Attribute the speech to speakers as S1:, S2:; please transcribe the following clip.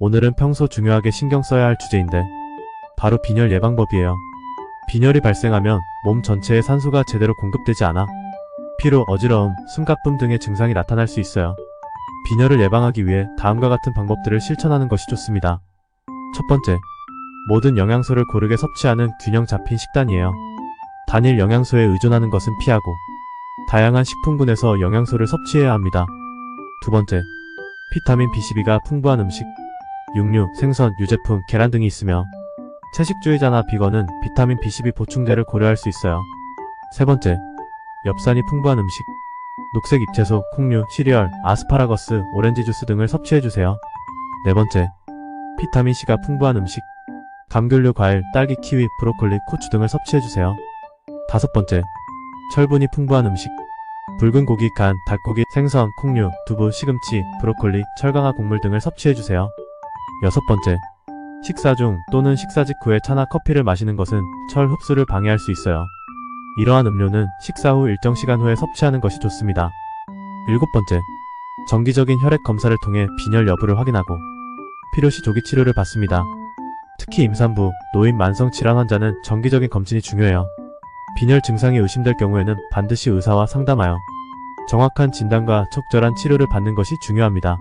S1: 오늘은 평소 중요하게 신경 써야 할 주제인데 바로 빈혈 예방법이에요. 빈혈이 발생하면 몸 전체에 산소가 제대로 공급되지 않아 피로, 어지러움, 숨가쁨 등의 증상이 나타날 수 있어요. 빈혈을 예방하기 위해 다음과 같은 방법들을 실천하는 것이 좋습니다. 첫 번째, 모든 영양소를 고르게 섭취하는 균형 잡힌 식단이에요. 단일 영양소에 의존하는 것은 피하고 다양한 식품군에서 영양소를 섭취해야 합니다. 두 번째, 비타민 B12가 풍부한 음식, 육류, 생선, 유제품, 계란 등이 있으며 채식주의자나 비건은 비타민 B12 보충제를 고려할 수 있어요. 세 번째, 엽산이 풍부한 음식, 녹색 잎채소, 콩류, 시리얼, 아스파라거스, 오렌지 주스 등을 섭취해주세요. 네 번째, 비타민C가 풍부한 음식, 감귤류 과일, 딸기, 키위, 브로콜리, 고추 등을 섭취해주세요. 다섯 번째, 철분이 풍부한 음식, 붉은 고기, 간, 닭고기, 생선, 콩류, 두부, 시금치, 브로콜리, 철강화 곡물 등을 섭취해주세요. 여섯 번째, 식사 중 또는 식사 직후에 차나 커피를 마시는 것은 철 흡수를 방해할 수 있어요. 이러한 음료는 식사 후 일정 시간 후에 섭취하는 것이 좋습니다. 일곱 번째, 정기적인 혈액 검사를 통해 빈혈 여부를 확인하고 필요시 조기 치료를 받습니다. 특히 임산부, 노인 만성 질환 환자는 정기적인 검진이 중요해요. 빈혈 증상이 의심될 경우에는 반드시 의사와 상담하여 정확한 진단과 적절한 치료를 받는 것이 중요합니다.